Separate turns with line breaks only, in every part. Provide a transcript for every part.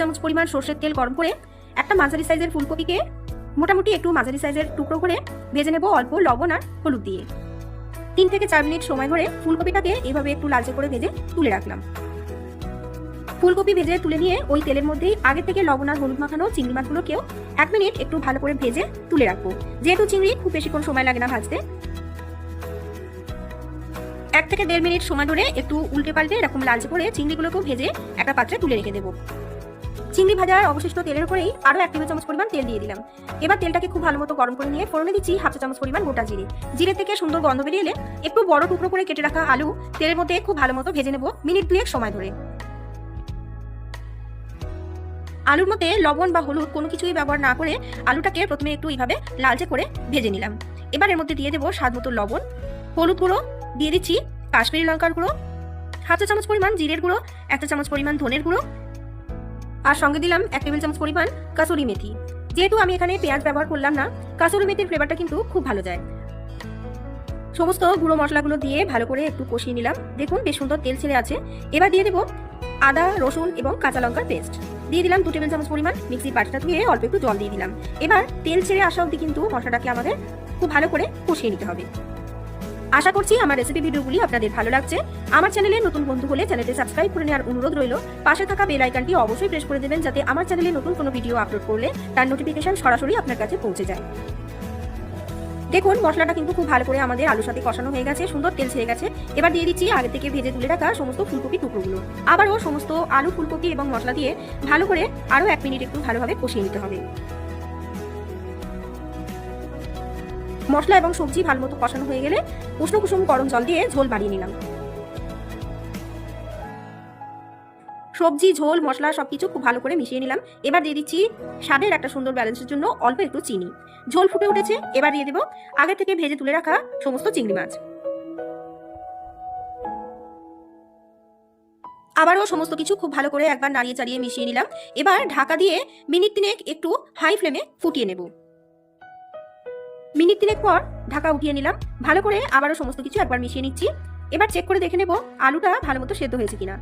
চামচ পরিমাণ সর্ষের তেল গরম করে একটা মাঝারি সাইজের ফুলকপিকে মোটামুটি একটু মাঝারি সাইজের টুকরো করে ভেজে নেব অল্প লবণ আর হলুদ দিয়ে। তিন থেকে চার মিনিট সময় ধরে ফুলকপিটাকে এভাবে একটু লালচে করে ভেজে তুলে রাখলাম। ফুলকপি ভেজে তুলে নিয়ে ওই তেলের মধ্যেই আগে থেকে লবণ আর হলুদ মাখানো চিংড়ি মাছগুলোকেও এক মিনিট একটু ভালো করে ভেজে তুলে রাখব। যেহেতু চিংড়ি খুব বেশিক্ষণ সময় লাগে না ভাজতে। এক থেকে দেড় মিনিট সময় ধরে একটু উল্টে পাল্টে এরকম লালচে করে চিংড়িগুলোকেও ভেজে একটা পাত্রে তুলে রেখে দেবো। চিংড়ি ভাজার অবশিষ্ট তেলের উপরেই আরও এক টেবিল চামচ পরিমাণ তেল দিয়ে দিলাম। এবার তেলটাকে খুব ভালো মতো গরম করে নিয়ে ফোড়নে দিচ্ছি হাফ চা চামচ পরিমাণ গোটা জিরে। জিরে থেকে সুন্দর গন্ধ বেরিয়ে এলে একটু বড় টুকরো করে কেটে রাখা আলু তেলের মধ্যে খুব ভালো মতো ভেজে নেব মিনিট দুয়েক সময় ধরে। আলুর মধ্যে লবণ বা হলুদ কোনো কিছুই ব্যবহার না করে আলুটাকে প্রথমে একটু এইভাবে লালচে করে ভেজে নিলাম। এবার এর মধ্যে দিয়ে দেবো স্বাদ মতো লবণ, হলুদ গুঁড়ো, দিয়ে দিচ্ছি কাশ্মীরি লঙ্কার গুঁড়ো, হাফ চা চামচ পরিমাণ জিরের গুঁড়ো একটা চামচ পরিমাণ ধনের গুঁড়ো আর সঙ্গে দিলাম এক টেবিল চামচ পরিমাণ কাসুরি মেথি। যেহেতু আমি এখানে পেঁয়াজ ব্যবহার করলাম না, কাসুরি মেথির ফ্লেভারটা কিন্তু খুব ভালো যায়। সমস্ত গুঁড়ো মশলাগুলো দিয়ে ভালো করে একটু কষিয়ে নিলাম। দেখুন বেশ সুন্দর তেল ছেড়ে আছে। এবার দিয়ে দেবো আদা, রসুন এবং কাঁচা লঙ্কার পেস্ট দিয়ে দিলাম দু টেবিল চামচ পরিমাণ মিক্সির বাটিটা ধুয়ে অল্প একটু জল দিয়ে দিলাম। এবার তেল ছেড়ে আসা অবধি কিন্তু মশলাটাকে আমাদের খুব ভালো করে কষিয়ে নিতে হবে। আশা করছি আমার রেসিপি ভিডিওগুলি আপনাদের ভালো লাগছে। আমার চ্যানেলে নতুন বন্ধু হলে চ্যানেলটি সাবস্ক্রাইব করে নেওয়ার অনুরোধ রইল। পাশে থাকা বেল আইকনটি অবশ্যই প্রেস করে দেবেন যাতে আমার চ্যানেলে নতুন কোনো ভিডিও আপলোড করলে তার নোটিফিকেশন সরাসরি আপনার কাছে পৌঁছে যায়। দেখুন, মশলাটা কিন্তু খুব ভালো করে আমাদের আলুর সাথে কষানো হয়ে গেছে, সুন্দর তেল ছেড়ে গেছে। এবার দিয়ে দিচ্ছি আগে থেকে ভেজে তুলে রাখা সমস্ত ফুলকপি টুকরোগুলো। আবারও সমস্ত আলু, ফুলকপি এবং মশলা দিয়ে ভালো করে আরও এক মিনিট একটু ভালোভাবে কষিয়ে নিতে হবে। মশলা এবং সবজি ভালো মতো কষানো হয়ে গেলে উষ্ণ কুসুম গরম জল দিয়ে ঝোল বাড়িয়ে নিলাম। সবজি, ঝোল, মশলা সবকিছু খুব ভালো করে মিশিয়ে নিলাম। এবার দিয়ে দিচ্ছি স্বাদের একটা সুন্দর ব্যালেন্সের জন্য অল্প একটু চিনি। ঝোল ফুটে উঠেছে, এবার দিয়ে দেবো আগে থেকে ভেজে তুলে রাখা সমস্ত চিংড়ি মাছ। আবারও সমস্ত কিছু খুব ভালো করে একবার নাড়িয়ে চাড়িয়ে মিশিয়ে নিলাম। এবার ঢাকা দিয়ে মিনিট তিনেক একটু হাই ফ্লেমে ফুটিয়ে নেব। মিনিট তিনেক পর ঢাকা উঠিয়ে নিলাম। ভালো করে আবারও সমস্ত কিছু একবার মিশিয়ে নিচ্ছি। এবার চেক করে দেখে নেব আলুটা ভালো মতো সেদ্ধ হয়েছে কিনা।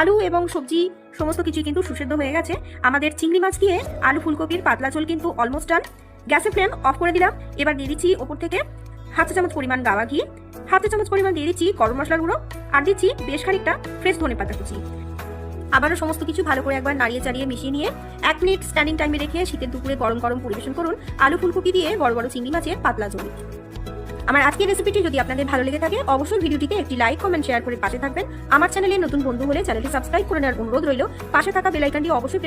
আলু এবং সবজি সমস্ত কিছু কিন্তু সুসেদ্ধ হয়ে গেছে। আমাদের চিংড়ি মাছ দিয়ে আলু ফুলকপির পাতলা ঝোল কিন্তু অলমোস্ট ডান গ্যাসের ফ্লেম অফ করে দিলাম। এবার দিয়ে দিচ্ছি ওপর থেকে চা চামচ পরিমাণ গাওয়া ঘি। চা চামচ পরিমাণ দিয়ে দিচ্ছি গরম মশলার গুঁড়ো। আর দিচ্ছি বেশ খানিকটা ফ্রেশ ধনে পাতা কুচি। আবারও সমস্ত কিছু ভালো করে একবার নাড়িয়ে চাড়িয়ে মিশিয়ে নিয়ে এক মিনিট স্ট্যান্ডিং টাইমে রেখে শীতের দুপুরে গরম গরম পরিবেশন করুন। আলু ফুলকপি দিয়ে বড় বড় চিংড়ি মাছের পাতলা জমি। আমার আজকের রেসিপিটি যদি আপনাদের ভালো লেগে থাকে, অবশ্যই ভিডিওটিতে একটি লাইক কমেন্ট শেয়ার করে পাশে থাকবেন। আমার চ্যানেলে নতুন বন্ধু হলে চ্যানেলটি সাবস্ক্রাইব করে নেওয়ার অনুরোধ রইল। পাশে থাকা বেলাইকানটি অবশ্যই